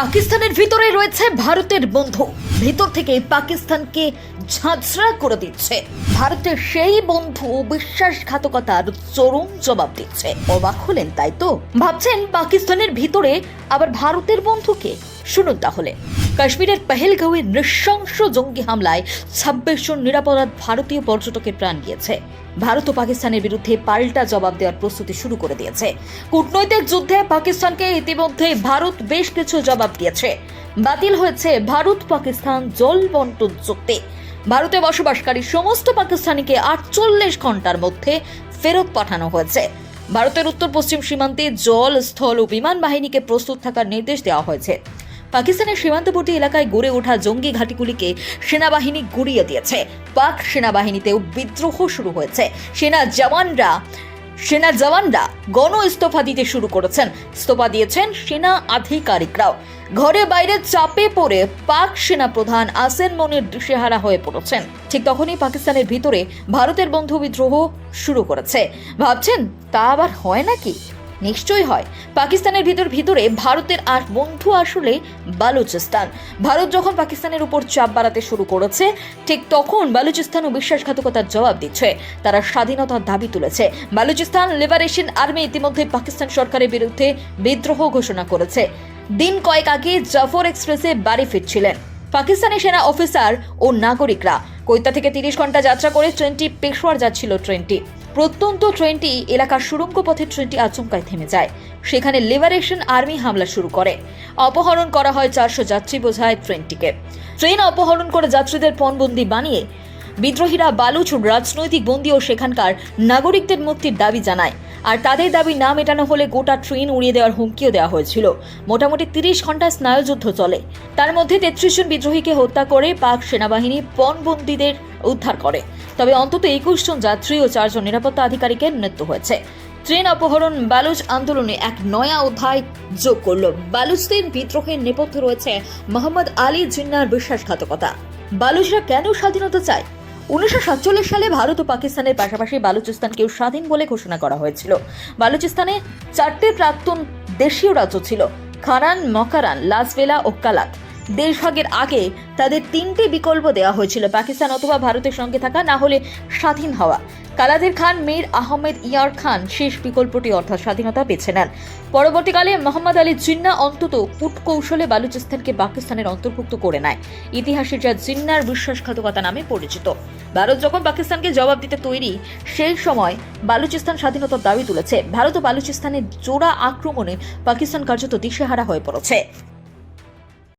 পাকিস্তানের ভিতরে রয়েছে ভারতের বন্ধু। ভিতর থেকে পাকিস্তানকে ঝাঁঝরা করে দিচ্ছে। ভারতের সেই বন্ধু বিশ্বাসঘাতকতার চরম জবাব দিচ্ছে। অবাক হলেন, তাই তো? ভাবছেন পাকিস্তানের ভিতরে আবার ভারতের বন্ধুকে শুনুন তাহলে। কাশ্মীরের পেহেলগাঁওয়ে নৃশংস জঙ্গি হামলায় ছাব্বিশ জন নিরাপরাধ ভারতীয় পর্যটকের প্রাণ গিয়েছে। ভারত ও পাকিস্তানের বিরুদ্ধে পাল্টা জবাব দেওয়ার প্রস্তুতি শুরু করে দিয়েছে। কূটনৈতিক যুদ্ধে পাকিস্তানকে ইতিমধ্যে ভারত বেশ কিছু জবাব দিয়েছে। বাতিল হয়েছে ভারত পাকিস্তান জল বন্টন চুক্তি। ভারতে বসবাসকারী সমস্ত পাকিস্তানিকে আটচল্লিশ ঘণ্টার মধ্যে ফেরত পাঠানো হয়েছে। ভারতের উত্তর পশ্চিম সীমান্তে জল, স্থল ও বিমান বাহিনীকে প্রস্তুত থাকার নির্দেশ দেওয়া হয়েছে। পাকিস্তানের সীমান্তবর্তী এলাকায় গড়ে ওঠা জঙ্গি ঘাঁটিগুলিকে সেনাবাহিনী গুড়িয়ে দিয়েছে। পাক সেনাবাহিনীতেও বিদ্রোহ শুরু হয়েছে। সেনা জওয়ানরা সেনা জওয়ানরা গণ ইস্তফা দিতে শুরু করেছেন। ইস্তফা দিয়েছেন সেনা আধিকারিকরাও। ঘরে বাইরে চাপে পড়ে পাক সেনা প্রধান আসেন মনির দিশেহারা হয়ে পড়েছেন। ঠিক তখনই পাকিস্তানের ভিতরে ভারতের বন্ধু বিদ্রোহ শুরু করেছে। ভাবছেন, তা আবার হয় নাকি? নিশ্চয়ই হয়। পাকিস্তানের ভিতর ভিতরে ভারতের আর বন্ধু আসলে বালুচিস্তান। ভারত যখন পাকিস্তানের উপর চাপ বাড়াতে শুরু করেছে, ঠিক তখন বালুচিস্তানও বিশ্বাসঘাতকতার জবাব দিচ্ছে। তারা স্বাধীনতার দাবি তুলেছে। বালুচিস্তান লিবারেশন আর্মি ইতিমধ্যে পাকিস্তান সরকারের বিরুদ্ধে বিদ্রোহ ঘোষণা করেছে। দিন কয়েক আগে জাফর এক্সপ্রেসে বাড়ি ফিরছিলেন। পাকিস্তানি সেনা অফিসার ও নাগরিকরা। কৈতা থেকে তিরিশ ঘণ্টা যাত্রা করে ট্রেনটি পেশোয়ার যাচ্ছিল ট্রেনটি। প্রত্যন্ত ট্রেনটি এলাকার সুড়ঙ্গ পথে ট্রেনটি আচমকায় থেমে যায়। সেখানে লিবারেশন আর্মি হামলা শুরু করে। অপহরণ করা হয় চারশো যাত্রী বোঝায় ট্রেনটিকে। ট্রেন অপহরণ করে যাত্রীদের পণবন্দি বানিয়ে বিদ্রোহীরা বালুচ রাজনৈতিক বন্দী ও সেখানকার নাগরিকদের মুক্তির দাবি জানায়। আর তাদের দাবি না মেটানো হলে গোটা ট্রেন উড়িয়ে দেওয়ার হুমকিও দেওয়া হয়েছিল। মোটামুটি তিরিশ ঘণ্টা স্নায়ুযুদ্ধ চলে। তার মধ্যে তেত্রিশ জন বিদ্রোহীকে হত্যা করে পাক সেনাবাহিনী পণবন্দীদের উদ্ধার করে। তবে অন্তত একুশ জন যাত্রী ও চারজন নিরাপত্তা আধিকারিকের মৃত্যু হয়েছে। ট্রেন অপহরণ বালুচ আন্দোলনে এক নয়া অধ্যায় যোগ করল। বালুচদের বিদ্রোহের নেপথ্যে রয়েছে মোহাম্মদ আলী জিন্নার বিশ্বাসঘাতকতা। বালুচরা কেন স্বাধীনতা চায়? উনিশশো সাতচল্লিশ সালে ভারত ও পাকিস্তানের পাশাপাশি বালুচিস্তানকেও স্বাধীন বলে ঘোষণা করা হয়েছিল। বালুচিস্তানে চারটি প্রাক্তন দেশীয় রাজ্য ছিল খারান মকারান লাসভেলা ও কালাত দেশভাগের আগে তাদের তিনটি বিকল্প দেওয়া হয়েছিল, পাকিস্তান অথবা ভারতের সঙ্গে থাকা, না হলে স্বাধীন হওয়া। কালাদের খান মীর আহমেদ ইয়ার খান শেষ বিকল্পটি অর্থাৎ স্বাধীনতা বেছে নেন। পরবর্তীকালে মোহাম্মদ আলী জিন্না অন্তত কূট কৌশলে বালুচিস্তানকে পাকিস্তানের অন্তর্ভুক্ত করে নেয়। ইতিহাসে যা জিন্নার বিশ্বাসঘাতকতা নামে পরিচিত। ভারত যখন পাকিস্তানকে জবাব দিতে তৈরি, সেই সময় বালুচিস্তান স্বাধীনতার দাবি তুলেছে। ভারত ও বালুচিস্তানের জোড়া আক্রমণে পাকিস্তান কার্যত দিশেহারা হয়ে পড়েছে।